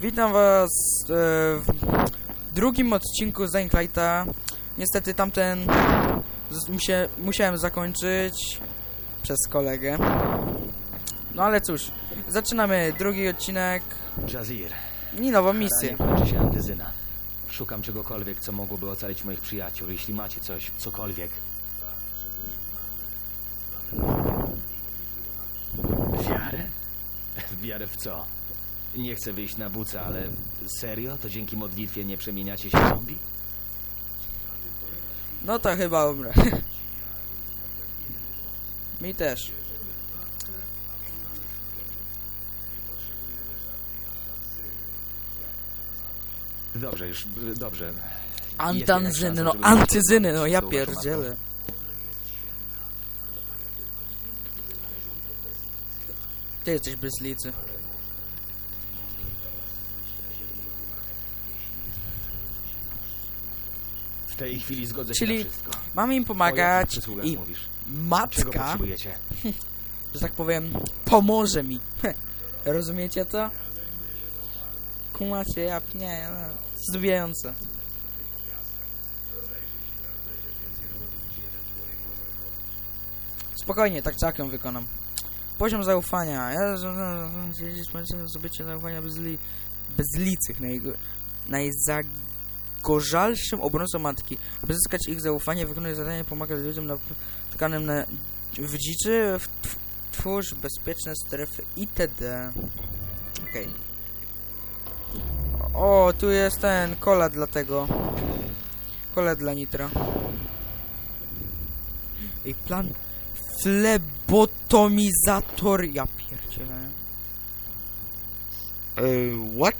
Witam was e, w drugim odcinku Zainklighta. Niestety tamten musie, musiałem zakończyć przez kolegę. No ale cóż, zaczynamy drugi odcinek Jazir. i nową Misję. kończy się antyzyna. Szukam czegokolwiek, co mogłoby ocalić moich przyjaciół. Jeśli macie coś, cokolwiek. Wiarę? Wiarę w co? Nie chcę wyjść na buca, ale serio? To dzięki modlitwie nie przemieniacie się w zombie? No to chyba umrę. Mi też. Dobrze, już, dobrze. Antanzyny, no antyzyny, no ja pierdzielę. Ty jesteś bez licy. W tej chwili zgodzę się Czyli na wszystko. Mamy im pomagać i mówisz? Matka, że tak powiem, pomoże mi. Rozumiecie to? Kumacie, ja nie, no, zdubiające. Spokojnie, tak tak ją wykonam. Poziom zaufania. Ja zdobycie zaufania bez, li, bez licych najgo, najzagorzalszym obrońcą matki. Aby zyskać ich zaufanie, wykonuje zadanie pomagać ludziom napotkanym na, w dziczy, w, tw- twórz bezpieczne strefy itd. Okej. O, tu jest ten, kola dla tego. Kola dla nitra. I plan flebotomizator. Ja pierdzielę. Eee, what?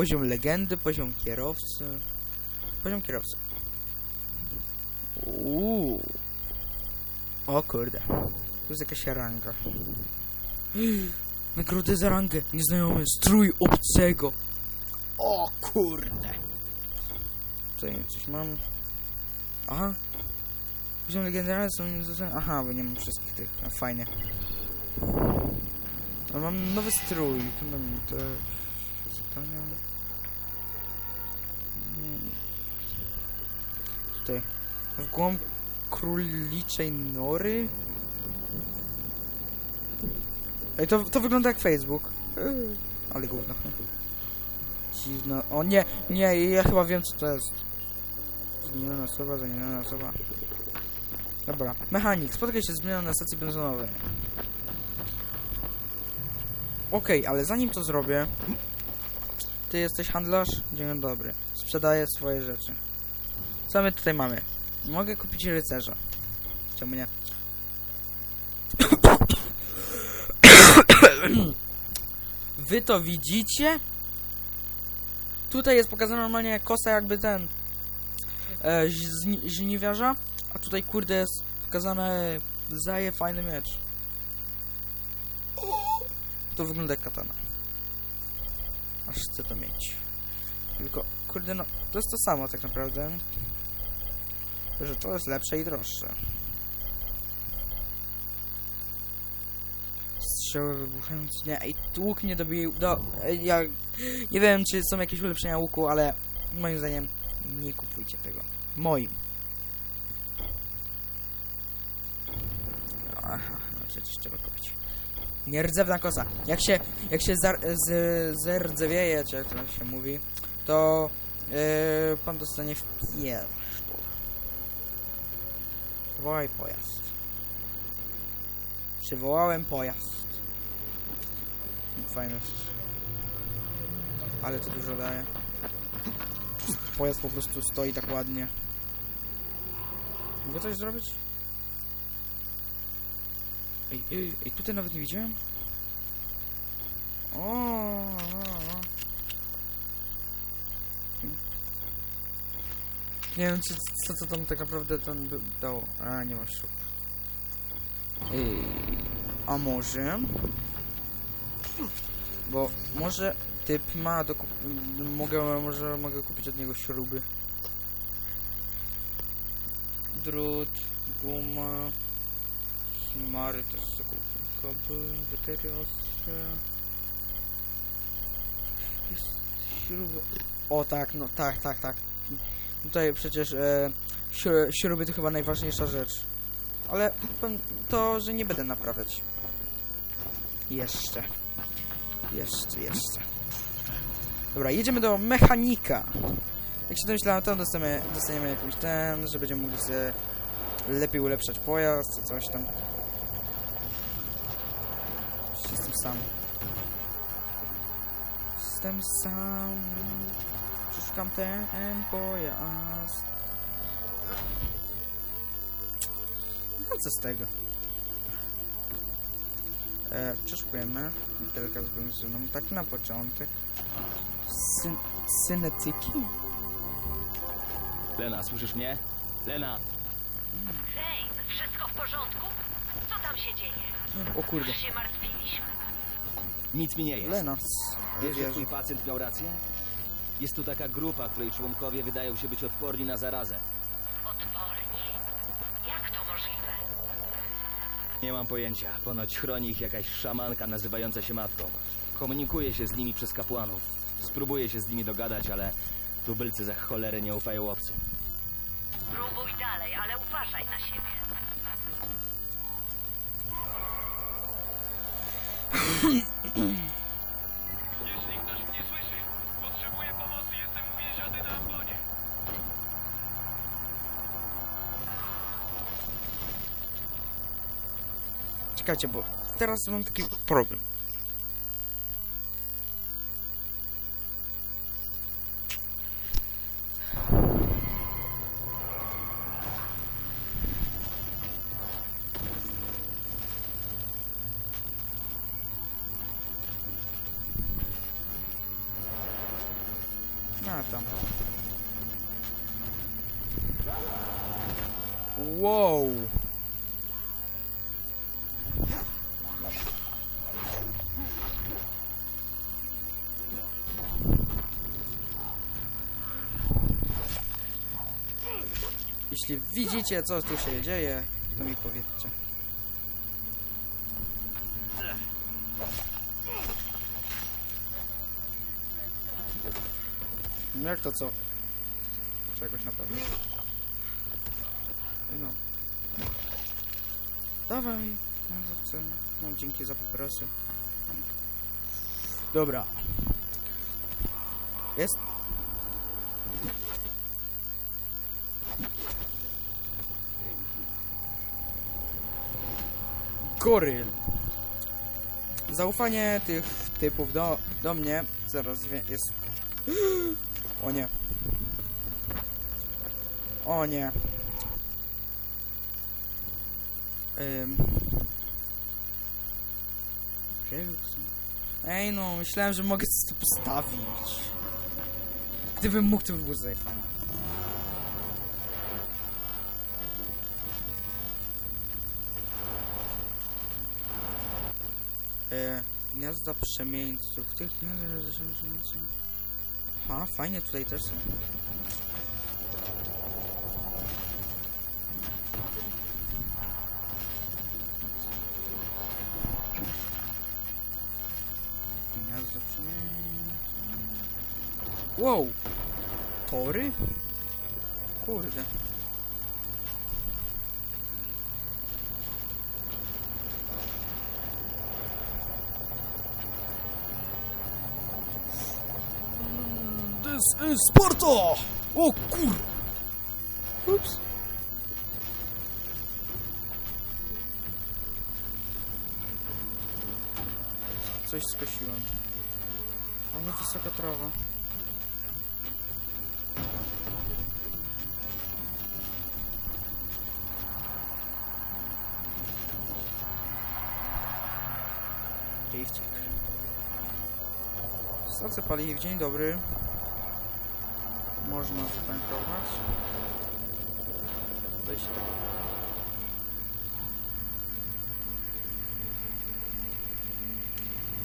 Poziom legendy, poziom kierowcy. Poziom kierowcy. Uuu. O kurde. Tu jest jakaś ranga. Nagrodę za rangę. Nieznajomy strój obcego. O kurde. Tutaj coś mam. Aha. Poziom legendarny są... Aha, bo nie mam wszystkich tych. A, fajnie. Ale mam nowy strój. Tu mam te... Zadania. Tutaj. W głąb króliczej nory? Ej, to, to wygląda jak Facebook. Yy, Ale gówno. Dziwno. O nie, nie, ja chyba wiem co to jest. Zmieniona osoba, zmieniona osoba. Dobra. Mechanik, spotkaj się z zmianą na stacji benzynowej. Okej, ale zanim to zrobię... Ty jesteś handlarz? Dzień dobry. Sprzedaję swoje rzeczy. Co my tutaj mamy? Mogę kupić rycerza. Czemu nie? Wy to widzicie? Tutaj jest pokazana normalnie kosa jakby ten e, żniwiarza, a tutaj kurde jest pokazane zaje fajny miecz. To wygląda jak katana. Aż chcę to mieć. Tylko, kurde no, to jest to samo tak naprawdę. Że to jest lepsze i droższe. Strzały wybuchające. Nie, i łuk nie dobije. Do, e, ja nie wiem, czy są jakieś ulepszenia łuku, ale moim zdaniem nie kupujcie tego. Moim. Aha, no przecież trzeba kupić. Nierdzewna kosa. Jak się, jak się z, zerdzewieje, czy jak to się mówi, to yy, pan dostanie w pier. Przywołaj pojazd. Przywołałem pojazd. Fajne. Ale to dużo daje. Pojazd po prostu stoi tak ładnie. Mogę coś zrobić? Ej, ej, ej tutaj nawet nie widziałem? O, o, o. Nie wiem, czy, co to tam tak naprawdę tam dało. A, nie ma szuk. Ej, a może? Bo może typ ma do. Mogę, może mogę kupić od niego śruby. Drut, guma, Himary też sobie kupię. kabel, bateria ostrze. Jest śruba. O tak, no tak, tak, tak. Tutaj przecież e, śru- śruby to chyba najważniejsza rzecz. Ale to, że nie będę naprawiać. Jeszcze. Jeszcze, jeszcze. Dobra, jedziemy do mechanika. Jak się domyślałem, to dostaniemy, dostaniemy jakąś ten, że będziemy mogli sobie lepiej ulepszać pojazd, czy coś tam. Jestem sam. Jestem sam. Przeszukam ten pojazd. No co z tego? E, przeszukujemy. Butelka z benzyną. Tak na początek. Syn synetyki? Lena, słyszysz mnie? Lena! Zane, wszystko w porządku? Co tam się dzieje? O kurde. Już się martwiliśmy. Nic mi nie jest. Lena. Wiesz, że twój pacjent miał rację? Jest tu taka grupa, której członkowie wydają się być odporni na zarazę. Odporni. Jak to możliwe? Nie mam pojęcia. Ponoć chroni ich jakaś szamanka nazywająca się matką. Komunikuje się z nimi przez kapłanów. Spróbuje się z nimi dogadać, ale tubylcy za cholerę nie ufają obcym. Próbuj dalej, ale uważaj na siebie. Jeśli Czekajcie, bo teraz mam taki problem. A tam. Wow. Jeśli widzicie, co tu się dzieje, to mi powiedzcie. No Jak to co? Czegoś na pewno. No. Dawaj. No to. No dzięki za papierosy. Dobra. Jest? Goryl. Zaufanie tych typów do, do mnie zaraz jest. O nie. O nie. Ym. Ej no, myślałem, że mogę to postawić. Gdybym mógł, to by było zajefane. E, gniazda przemieńców. Tych Aha, fajnie tutaj też są. Gniazda przemieńców. Wow! Tory? Kurde. Sparta! O kur... Ups. Coś skosiłem. Ale wysoka trawa. Driftik. Stacja paliw, dzień dobry. Można zatankować. Wejść tak.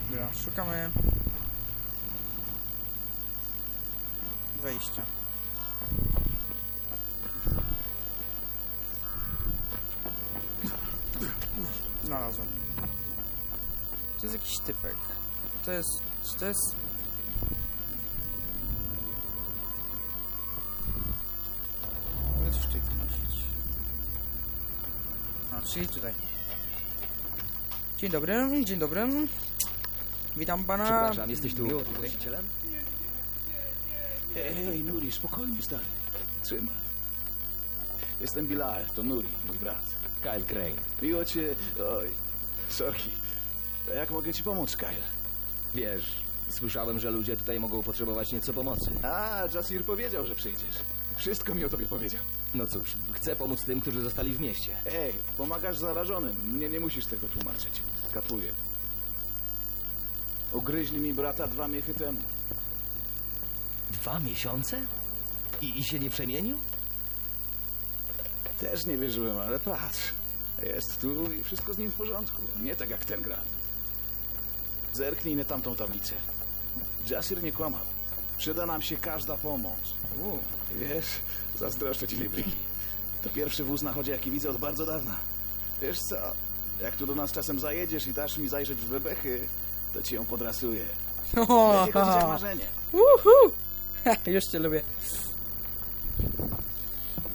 Dobra, szukamy wejścia. Znalazłem. To jest jakiś typek. To jest... Czy to jest... Mogę coś tutaj wnosić. A, czyli tutaj. Dzień dobry, dzień dobry. Witam pana. Przepraszam, jesteś tu Miło tutaj. właścicielem? Ej, Nuri, spokojnie, stary. Trzymaj. Jestem Bilal, to Nuri, mój brat. Kyle Crane. Miło cię... Oj, sorki. A jak mogę ci pomóc, Kyle? Wiesz, słyszałem, że ludzie tutaj mogą potrzebować nieco pomocy. A, Jasir powiedział, że przyjdziesz. Wszystko mi o tobie powiedział. No cóż, chcę pomóc tym, którzy zostali w mieście. Ej, pomagasz zarażonym. Mnie nie musisz tego tłumaczyć. Kapuję. Ugryźli mi brata dwa miechy temu. Dwa miesiące? I, I się nie przemienił? Też nie wierzyłem, ale patrz. Jest tu i wszystko z nim w porządku. Nie tak jak ten gra. Zerknij na tamtą tablicę. Jasir nie kłamał. Przyda nam się każda pomoc. U, Wiesz, zazdroszczę ci wybryki. To pierwszy wóz na chodzie, jaki widzę od bardzo dawna. Wiesz co, jak tu do nas czasem zajedziesz i dasz mi zajrzeć w bebechy, to ci ją podrasuję. Będzie chodzić jak marzenie. Uhu! Już cię lubię.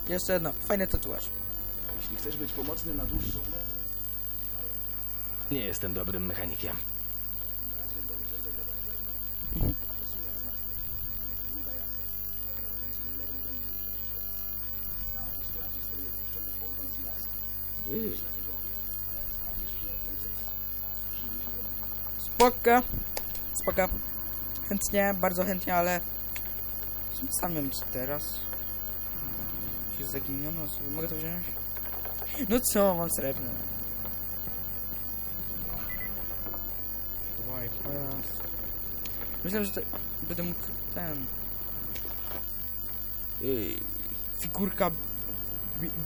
Jeszcze jedno, fajny tatuaż. Jeśli chcesz być pomocny na dłuższą metę, Nie jestem dobrym mechanikiem. Spoko. Spoko. Chętnie, bardzo chętnie, ale... Co sam wiem co teraz? Się zaginiono sobie. Mogę to wziąć? No co, mam srebrne. Pojazd. Myślałem, że to... będę mógł ten... Ej, figurka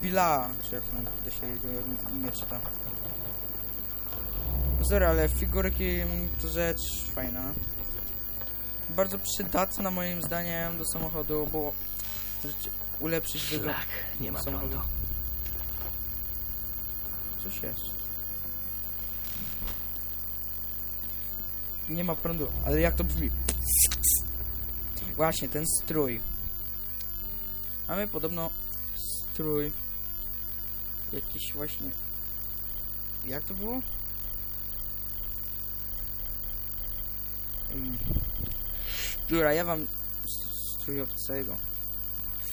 Bila, czy jak tam kurde się jego imię czyta. Sorry, ale figurki mm, to rzecz fajna. Bardzo przydatna moim zdaniem do samochodu, bo możecie ulepszyć wygląd Szlak, nie ma samochodu. prądu. Coś jest. Nie ma prądu, ale jak to brzmi? Właśnie, ten strój. Mamy podobno strój. Jakiś właśnie... Jak to było? Mm. Dobra, ja wam strój obcego.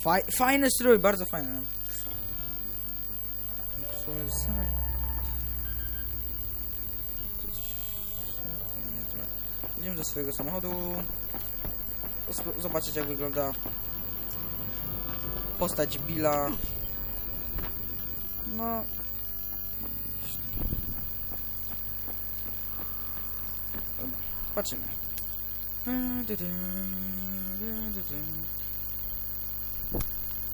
Faj, fajny strój, bardzo fajny. Idziemy do swojego samochodu. Zobaczyć jak wygląda postać Billa. No. Dobra, Patrzymy.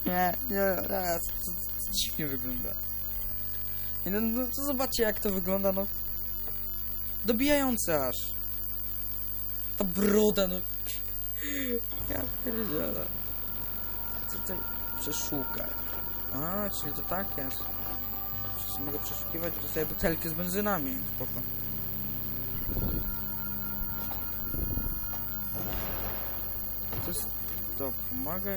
Nie, nie, nie, to, to dziwnie wygląda. No, no to zobaczcie jak to wygląda, no. Dobijające aż. Ta broda, no. Ja pierdzielę. Co tutaj przeszukaj? A, czyli to tak jest. Czy mogę przeszukiwać? To sobie butelkę z benzynami. Spoko. To jest... To pomaga...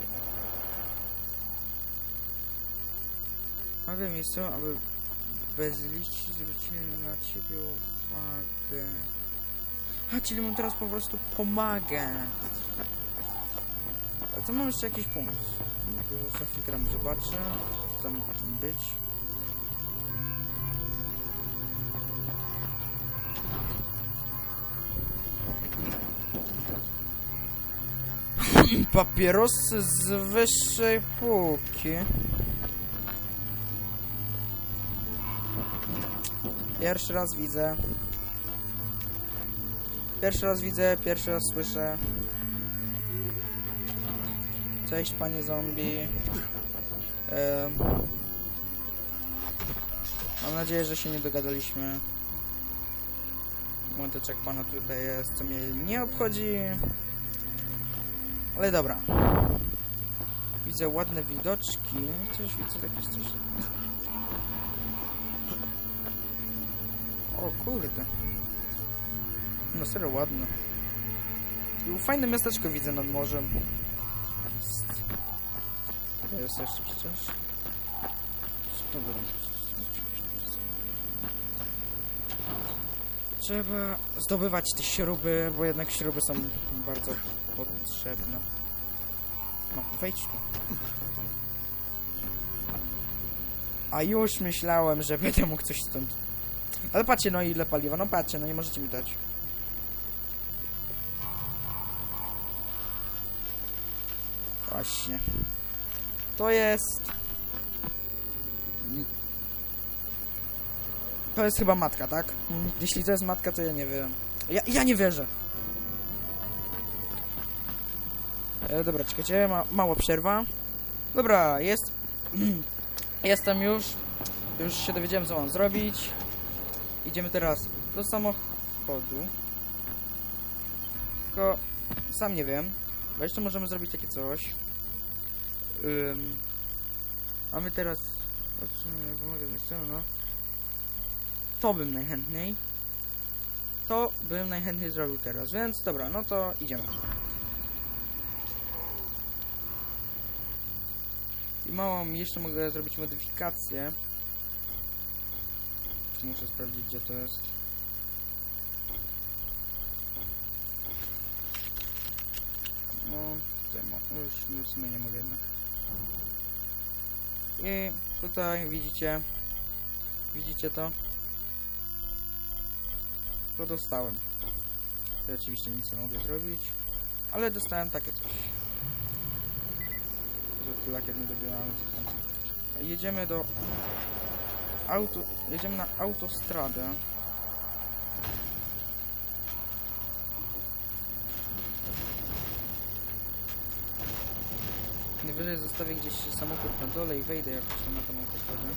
Pomaga miejscu, aby bez liści zwrócili na ciebie uwagę. A, czyli mu teraz po prostu pomaga. A to mam jeszcze jakiś pomysł. Za chwilkę tam zobaczę. Tam być. Papierosy z wyższej półki. Pierwszy raz widzę. Pierwszy raz widzę, pierwszy raz słyszę. Cześć panie zombie. Mam nadzieję, że się nie dogadaliśmy. Młodeczek pana tutaj jest, co mnie nie obchodzi. Ale dobra. Widzę ładne widoczki. Coś widzę jakieś coś. O kurde. No serio ładne. Fajne miasteczko widzę nad morzem. Jest, jeszcze przecież. Dobra. Trzeba zdobywać te śruby, bo jednak śruby są bardzo potrzebne. No, wejdź tu. A już myślałem, że będę mógł coś stąd. Ale patrzcie, no ile paliwa, no patrzcie, no nie możecie mi dać. Właśnie. To jest... To jest chyba matka, tak? Jeśli to jest matka, to ja nie wiem. Ja, ja nie wierzę. E, dobra, czekajcie, ma, mała przerwa. Dobra, jest... Jestem już. Już się dowiedziałem, co mam zrobić. Idziemy teraz do samochodu. Tylko sam nie wiem. Bo jeszcze możemy zrobić takie coś. Ym, a my teraz... o czym ja z tym, no. To bym najchętniej. To bym najchętniej zrobił teraz, więc dobra, no to idziemy. I małą jeszcze mogę zrobić modyfikację. Muszę sprawdzić gdzie to jest. No, tutaj mo- no już nie, w sumie nie mogę jednak. I tutaj widzicie, widzicie to? To dostałem. Oczywiście nic nie mogę zrobić, ale dostałem takie coś. Że lakier nie dobierałem. Jedziemy do auto, jedziemy na autostradę. Najwyżej zostawię gdzieś samochód na dole i wejdę jakoś tam na tą autostradę.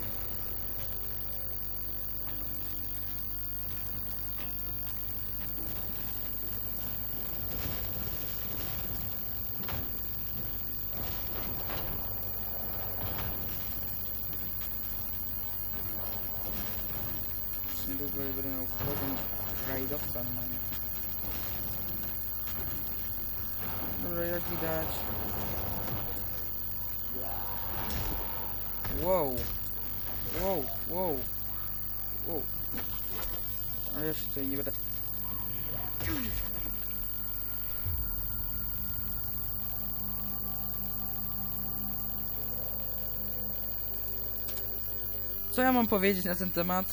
Niedługo będę miał pogodę rajdowca normalnie. Dobra, jak widać. Tutaj nie będę... Co ja mam powiedzieć na ten temat?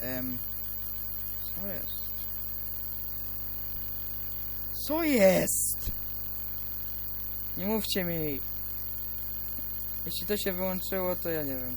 Em, co jest? Co jest? Nie mówcie mi. Jeśli to się wyłączyło, to ja nie wiem.